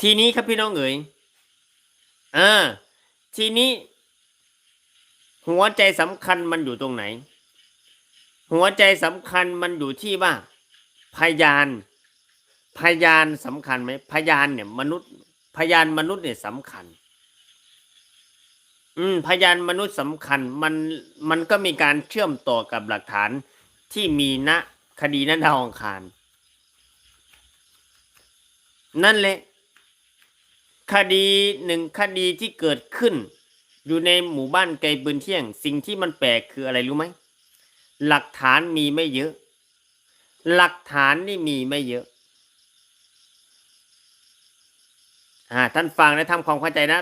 ทีนี้ครับพี่น้องเอ๋ยเออทีนี้ หัวใจสำคัญมันอยู่ตรงไหน หัวใจสำคัญมันอยู่ที่ว่า พยาน พยานสำคัญไหมพยานเนี่ย มนุษย์ พยานมนุษย์เนี่ยสำคัญ อืม พยานมนุษย์สำคัญ มันมันก็มีการเชื่อมต่อกับหลักฐานที่มีณคดีนั้นดาวองคารนั่นแหละ คดีหนึ่งคดีที่เกิดขึ้น อยู่ในหมู่บ้านไกลปืนเที่ยง สิ่งที่มันแปลกคืออะไรรู้ไหมหลักฐานมีไม่เยอะ หลักฐานนี่มีไม่เยอะอ่าท่านฟังและทำความเข้าใจนะ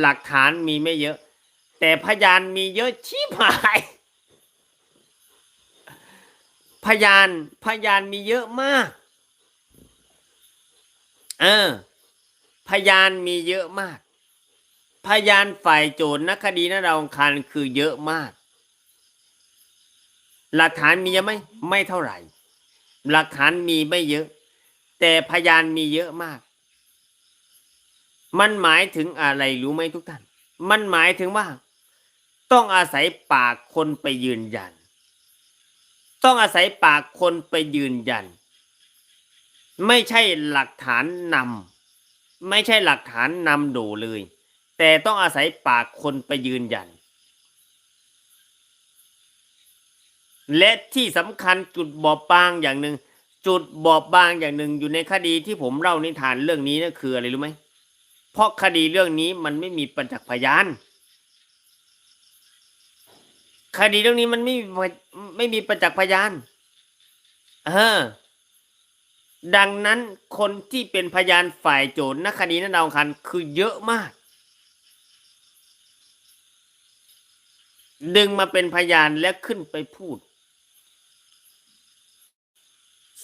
หลักฐานมีไม่เยอะ แต่พยานมีเยอะชิบหายพยานพยานมีเยอะมาก เออ พยานมีเยอะมาก พยานฝ่ายโจทย์นักคดีนดาวองคารคือเยอะมาก หลักฐานมีเยอะไหมไม่เท่าไหร่ หลักฐานมีไม่เยอะ แต่พยานมีเยอะมาก มันหมายถึงอะไรรู้ไหมทุกท่าน มันหมายถึงว่า ต้องอาศัยปากคนไปยืนยัน ต้องอาศัยปากคนไปยืนยัน ไม่ใช่หลักฐานนำ ไม่ใช่หลักฐานนำโดเลย แต่ต้องอาศัยปากคนไปยืนยัน และที่สำคัญจุดบอบบางอย่างหนึ่งจุดบอบบางอย่างหนึ่งอยู่ในคดีที่ผมเล่านิทานเรื่องนี้นะคืออะไรรู้ไหมเพราะคดีเรื่องนี้มันไม่มีประจักษ์พยาน คดีเรื่องนี้มันไม่มีไม่มีประจักษ์พยานเออ ดังนั้นคนที่เป็นพยานฝ่ายโจทย์ณคดีนั้นดาวคันคือเยอะมาก ดึงมาเป็นพยานและขึ้นไปพูด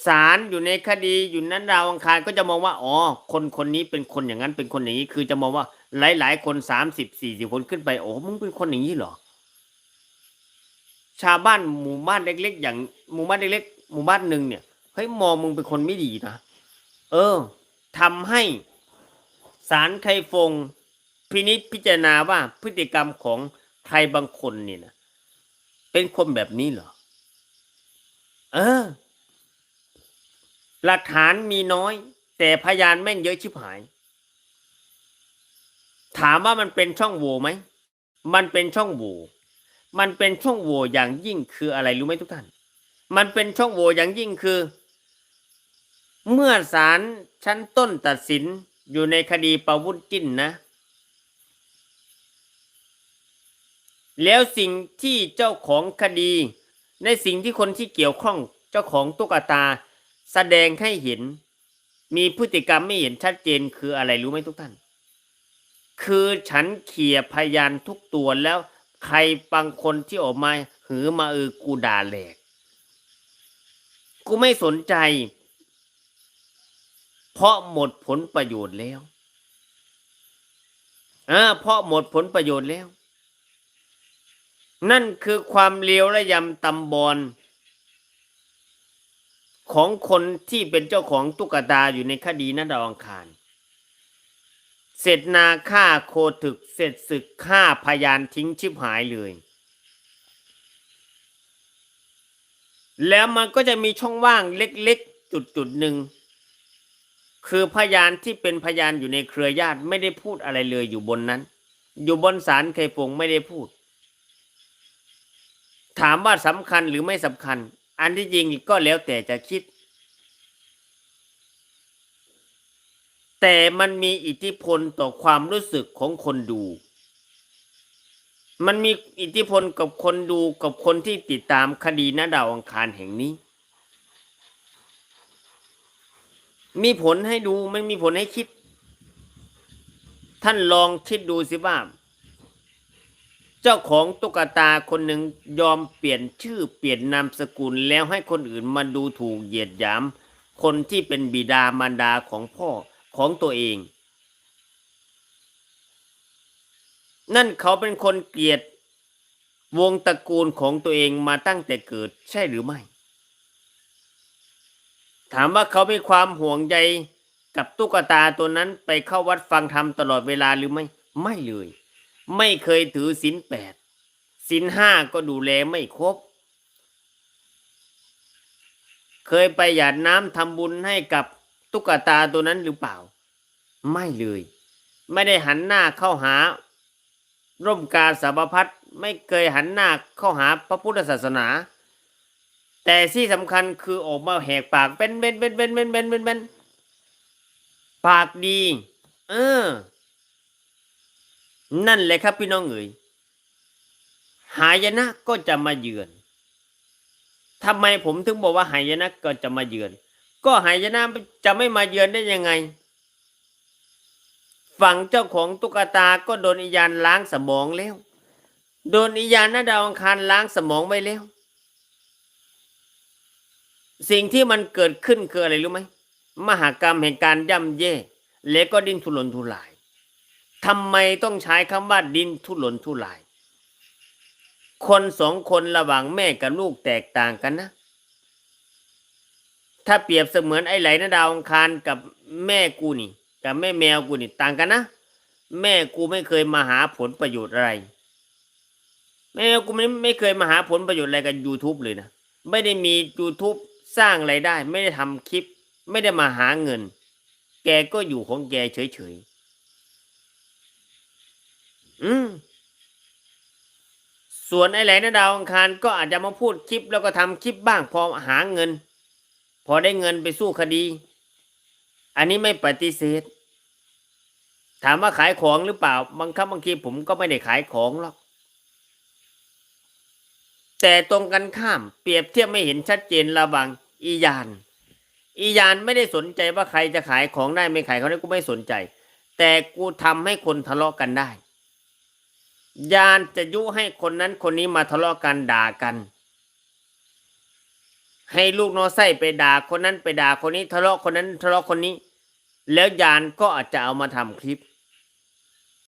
ศาลอยู่ในคดีอยู่นั้นดาวอังคารก็จะมองว่าอ๋อคนคนนี้เป็นคนอย่างนั้นเป็นคนอย่างนี้ คือจะมองว่าหลายๆคนสามสิบสี่สิบคนขึ้นไปโอ้มึงเป็นคนอย่างนี้เหรอ ชาวบ้านหมู่บ้านเล็ก ๆ อย่างหมู่บ้านเล็กๆหมู่บ้านหนึ่งเนี่ย เฮ้ยมองมึงเป็นคนไม่ดีนะเออทำให้ศาลไคฟงพินิจพิจารณาว่าพฤติกรรมของใครบางคนเนี่ยนะเป็นคนแบบนี้เหรอ เออ หลักฐานมีน้อย แต่พยานแม่งเยอะชิบหาย ถามว่ามันเป็นช่องโหว่ไหม มันเป็นช่องโหว่มันเป็นช่องโหว่อย่างยิ่งคืออะไรรู้ไหมทุกท่าน มันเป็นช่องโหว่อย่างยิ่งคือ เมื่อศาลชั้นต้นตัดสินอยู่ในคดีประวุฒิจิ้นนะ แล้วสิ่งที่เจ้าของคดี ในสิ่งที่คนที่เกี่ยวข้องเจ้าของตุ๊กตา แสดงให้เห็น มีพฤติกรรมไม่เห็นชัดเจนคืออะไรรู้ไหมทุกท่าน คือฉันเขี่ยพยานทุกตัวแล้วใครบางคนที่ออกมา หือมาเออกูด่าแหลก กูไม่สนใจ เพราะหมดผลประโยชน์แล้วอ่าเพราะหมดผลประโยชน์แล้ว นั่นคือความเลวและยำตำบอลของคนที่เป็นเจ้าของตุ๊กตาอยู่ในคดีนัดาวอังคาร เสร็จนาฆ่าโคถึก เสร็จศึกฆ่าพยานทิ้งชิบหายเลย แล้วมันก็จะมีช่องว่างเล็กๆ จุดๆหนึ่ง คือพยานที่เป็นพยานอยู่ในเครือญาติไม่ได้พูดอะไรเลยอยู่บนนั้น อยู่บนศาลไคฟงไม่ได้พูด ถามว่าสำคัญหรือไม่สำคัญ อันที่จริงก็แล้วแต่จะคิด แต่มันมีอิทธิพลต่อความรู้สึกของคนดู มันมีอิทธิพลกับคนดูกับคนที่ติดตามคดีณดาวอังคารแห่งนี้ มีผลให้ดูไม่มีผลให้คิด ท่านลองคิดดูสิว่า เจ้าของตุ๊กตาคนหนึ่งยอมเปลี่ยนชื่อเปลี่ยนนามสกุลแล้วให้คนอื่นมาดูถูกเหยียดหยาม คนที่เป็นบิดามารดาของพ่อของตัวเอง นั่นเขาเป็นคนเกลียดวงตระกูลของตัวเองมาตั้งแต่เกิดใช่หรือไม่ ถามว่าเขามีความห่วงใยกับตุ๊กตาตัวนั้นไปเข้าวัดฟังธรรมตลอดเวลาหรือไม่ไม่เลย ไม่เคยถือศีลแปดศีลห้าก็ดูแลไม่ครบ เคยไปหยาดน้ำทำบุญให้กับตุ๊กตาตัวนั้นหรือเปล่า ไม่เลย ไม่ได้หันหน้าเข้าหา ร่มกาสาวพัดไม่เคยหันหน้าเข้าหาพระพุทธศาสนา แต่ที่สำคัญคือออกมาแหกปากเป็นเป็นเป็นเป็นเป็นเป็นเป็นเป็นปากดีเออ นั่นแหละครับพี่น้องเอ๋ยหายนะก็จะมาเยือนทำไมผมถึงบอกว่าหายนะก็จะมาเยือน ก็หายนะจะไม่มาเยือนได้ยังไงฝั่งเจ้าของตุ๊กตาก็โดนอิยานล้างสมองแล้ว โดนอิยานนาดาวอังคารล้างสมองไปแล้ว สิ่งที่มันเกิดขึ้นคืออะไรรู้ไหมมหากรรมแห่งการย่ำแย่และก็ดิ้นทุรนทุรายทำไมต้องใช้คำว่าดิ้นทุรนทุราย คนสองคนระหว่างแม่กับลูกแตกต่างกันนะ ถ้าเปรียบเสมือนไอ้ไหลนะดาวอังคารกับแม่กูนี่กับแม่แมวกูนี่ต่างกันนะแม่กูไม่เคยมาหาผลประโยชน์อะไร แม่กูไม่ไม่เคยมาหาผลประโยชน์อะไรกับ YouTube เลยนะไม่ได้มี YouTube สร้างไรายได้ไม่ได้ทำคลิป ไม่ได้มาหาเงิน แกก็อยู่ของแกเฉยๆอืมส่วนไอ้ไหลนะดาวอังคารก็อาจจะมาพูดคลิปแล้วก็ทำคลิปบ้างพอหาเงิน พอได้เงินไปสู้คดี อันนี้ไม่ปฏิเสธ ถามว่าขายของหรือเปล่า บางครั้งบางทีผมก็ไม่ได้ขายของหรอก แต่ตรงกันข้ามเปรียบเทียบไม่เห็นชัดเจนระหว่างอียาน อียานไม่ได้สนใจว่าใครจะขายของได้ไม่ขายเขาได้กูไม่สนใจ แต่กูทำให้คนทะเลาะกันได้ ยานจะยุให้คนนั้นคนนี้มาทะเลาะกันด่ากัน ให้ลูกน้องไส้ไปด่าคนนั้นไปด่าคนนี้ ทะเลาะคนนั้นทะเลาะคนนี้ แล้วยานก็อาจจะเอามาทำคลิป